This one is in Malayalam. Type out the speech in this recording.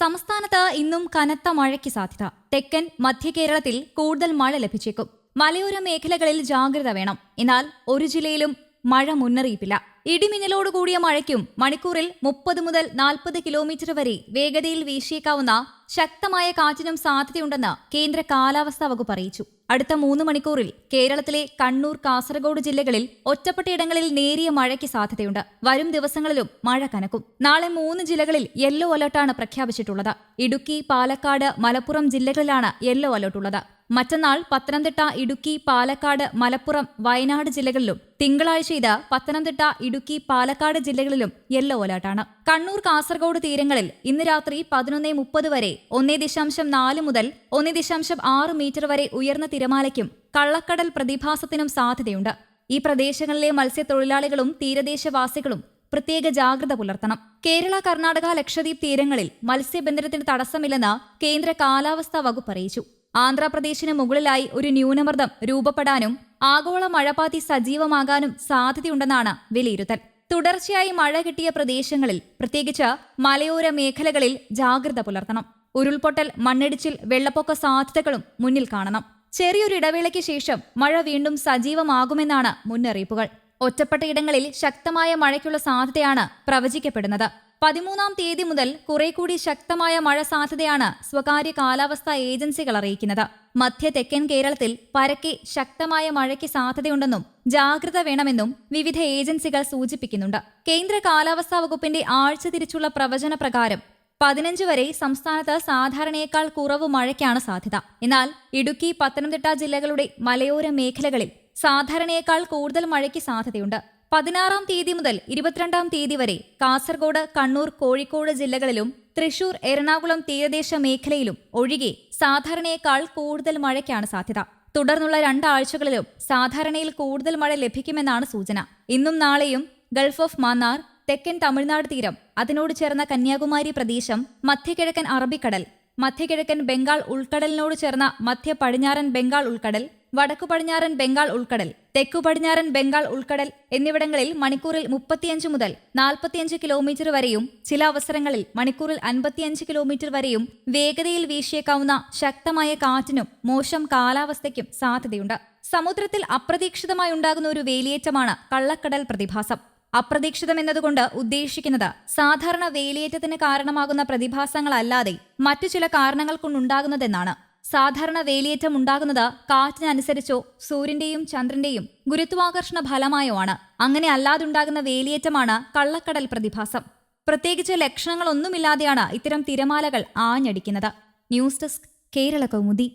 സംസ്ഥാനത്ത് ഇന്നും കനത്ത മഴയ്ക്ക് സാധ്യത. തെക്കൻ മധ്യ കേരളത്തിൽ കൂടുതൽ മഴ ലഭിച്ചേക്കും. മലയോര മേഖലകളിൽ ജാഗ്രത വേണം. എന്നാൽ ഒരു ജില്ലയിലും മഴ മുന്നറിയിപ്പില്ല. ഇടിമിന്നലോട് കൂടിയ മഴയ്ക്കും മണിക്കൂറിൽ മുപ്പത് മുതൽ നാൽപ്പത് കിലോമീറ്റർ വരെ വേഗതയിൽ വീശിയേക്കാവുന്ന ശക്തമായ കാറ്റിനും സാധ്യതയുണ്ടെന്ന് കേന്ദ്ര കാലാവസ്ഥാ വകുപ്പ് അറിയിച്ചു. അടുത്ത മൂന്ന് മണിക്കൂറിൽ കേരളത്തിലെ കണ്ണൂർ കാസർഗോഡ് ജില്ലകളിൽ ഒറ്റപ്പെട്ടയിടങ്ങളിൽ നേരിയ മഴയ്ക്ക് സാധ്യതയുണ്ട്. വരും ദിവസങ്ങളിലും മഴ കനക്കും. നാളെ മൂന്ന് ജില്ലകളിൽ യെല്ലോ അലർട്ടാണ് പ്രഖ്യാപിച്ചിട്ടുള്ളത്. ഇടുക്കി പാലക്കാട് മലപ്പുറം ജില്ലകളിലാണ് യെല്ലോ അലർട്ടുള്ളത്. മറ്റന്നാൾ പത്തനംതിട്ട ഇടുക്കി പാലക്കാട് മലപ്പുറം വയനാട് ജില്ലകളിലും തിങ്കളാഴ്ച ഇത് പത്തനംതിട്ട ഇടുക്കി പാലക്കാട് ജില്ലകളിലും യെല്ലോ അലർട്ടാണ്. കണ്ണൂർ കാസർഗോഡ് തീരങ്ങളിൽ ഇന്ന് രാത്രി പതിനൊന്നേ മുപ്പത് വരെ ഒന്നേ ദശാംശം നാല് മുതൽ ഒന്നേ ദശാംശം ആറ് മീറ്റർ വരെ ഉയർന്ന തിരമാലയ്ക്കും കള്ളക്കടൽ പ്രതിഭാസത്തിനും സാധ്യതയുണ്ട്. ഈ പ്രദേശങ്ങളിലെ മത്സ്യത്തൊഴിലാളികളും തീരദേശവാസികളും പ്രത്യേക ജാഗ്രത പുലർത്തണം. കേരള കർണാടക ലക്ഷദ്വീപ് തീരങ്ങളിൽ മത്സ്യബന്ധനത്തിന് തടസ്സമില്ലെന്ന് കേന്ദ്ര കാലാവസ്ഥാ വകുപ്പ് അറിയിച്ചു. ആന്ധ്രാപ്രദേശിന് മുകളിലായി ഒരു ന്യൂനമർദ്ദം രൂപപ്പെടാനും ആഗോള മഴപാതി സജീവമാകാനും സാധ്യതയുണ്ടെന്നാണ് വിലയിരുത്തൽ. തുടർച്ചയായി മഴ കിട്ടിയ പ്രദേശങ്ങളിൽ പ്രത്യേകിച്ച് മലയോര മേഖലകളിൽ ജാഗ്രത പുലർത്തണം. ഉരുൾപൊട്ടൽ മണ്ണിടിച്ചിൽ വെള്ളപ്പൊക്ക സാധ്യതകളും മുന്നിൽ കാണണം. ചെറിയൊരു ഇടവേളയ്ക്ക് ശേഷം മഴ വീണ്ടും സജീവമാകുമെന്നാണ് മുന്നറിയിപ്പുകൾ. ഒറ്റപ്പെട്ട ഇടങ്ങളിൽ ശക്തമായ മഴയ്ക്കുള്ള സാധ്യതയാണ് പ്രവചിക്കപ്പെടുന്നത്. പതിമൂന്നാം തീയതി മുതൽ കുറെ കൂടി ശക്തമായ മഴ സാധ്യതയാണ് സ്വകാര്യ കാലാവസ്ഥാ ഏജൻസികൾ അറിയിക്കുന്നത്. മധ്യ തെക്കൻ കേരളത്തിൽ പരക്കെ ശക്തമായ മഴയ്ക്ക് സാധ്യതയുണ്ടെന്നും ജാഗ്രത വേണമെന്നും വിവിധ ഏജൻസികൾ സൂചിപ്പിക്കുന്നുണ്ട്. കേന്ദ്ര കാലാവസ്ഥാ വകുപ്പിന്റെ ആഴ്ച തിരിച്ചുള്ള പ്രവചന പ്രകാരം പതിനഞ്ച് വരെ സംസ്ഥാനത്ത് സാധാരണയേക്കാൾ കുറവ് മഴയ്ക്കാണ് സാധ്യത. എന്നാൽ ഇടുക്കി പത്തനംതിട്ട ജില്ലകളുടെ മലയോര മേഖലകളിൽ സാധാരണയേക്കാൾ കൂടുതൽ മഴയ്ക്ക് സാധ്യതയുണ്ട്. പതിനാറാം തീയതി മുതൽ ഇരുപത്തിരണ്ടാം തീയതി വരെ കാസർഗോഡ് കണ്ണൂർ കോഴിക്കോട് ജില്ലകളിലും തൃശൂർ എറണാകുളം തീരദേശ മേഖലയിലും ഒഴികെ സാധാരണയേക്കാൾ കൂടുതൽ മഴയ്ക്കാണ് സാധ്യത. തുടർന്നുള്ള രണ്ടാഴ്ചകളിലും സാധാരണയിൽ കൂടുതൽ മഴ ലഭിക്കുമെന്നാണ് സൂചന. ഇന്നും നാളെയും ഗൾഫ് ഓഫ് മാന്നാർ തെക്കൻ തമിഴ്നാട് തീരം അതിനോട് ചേർന്ന കന്യാകുമാരി പ്രദേശം മധ്യകിഴക്കൻ അറബിക്കടൽ മധ്യകിഴക്കൻ ബംഗാൾ ഉൾക്കടലിനോട് ചേർന്ന മധ്യ പടിഞ്ഞാറൻ ബംഗാൾ ഉൾക്കടൽ വടക്കു പടിഞ്ഞാറൻ ബംഗാൾ ഉൾക്കടൽ തെക്കു പടിഞ്ഞാറൻ ബംഗാൾ ഉൾക്കടൽ എന്നിവിടങ്ങളിൽ മണിക്കൂറിൽ മുപ്പത്തിയഞ്ച് മുതൽ നാൽപ്പത്തിയഞ്ച് കിലോമീറ്റർ വരെയും ചില അവസരങ്ങളിൽ മണിക്കൂറിൽ അൻപത്തിയഞ്ച് കിലോമീറ്റർ വരെയും വേഗതയിൽ വീശിയേക്കാവുന്ന ശക്തമായ കാറ്റിനും മോശം കാലാവസ്ഥയ്ക്കും സാധ്യതയുണ്ട്. സമുദ്രത്തിൽ അപ്രതീക്ഷിതമായി ഉണ്ടാകുന്ന ഒരു വേലിയേറ്റമാണ് കള്ളക്കടൽ പ്രതിഭാസം. അപ്രതീക്ഷിതം എന്നതുകൊണ്ട് ഉദ്ദേശിക്കുന്നത് സാധാരണ വേലിയേറ്റത്തിന് കാരണമാകുന്ന പ്രതിഭാസങ്ങളല്ലാതെ മറ്റു ചില കാരണങ്ങൾ കൊണ്ടുണ്ടാകുന്നതെന്നാണ് സാധാരണ വേലിയേറ്റം ഉണ്ടാകുന്നത് കാറ്റിനനുസരിച്ചോ സൂര്യന്റെയും ചന്ദ്രന്റെയും ഗുരുത്വാകർഷണ ഫലമായോ ആണ്. അങ്ങനെ അല്ലാതുണ്ടാകുന്ന വേലിയേറ്റമാണ് കള്ളക്കടൽ പ്രതിഭാസം. പ്രത്യേകിച്ച് ലക്ഷണങ്ങളൊന്നുമില്ലാതെയാണ് ഇത്തരം തിരമാലകൾ ആഞ്ഞടിക്കുന്നത്. News desk Kerala Kaumudi.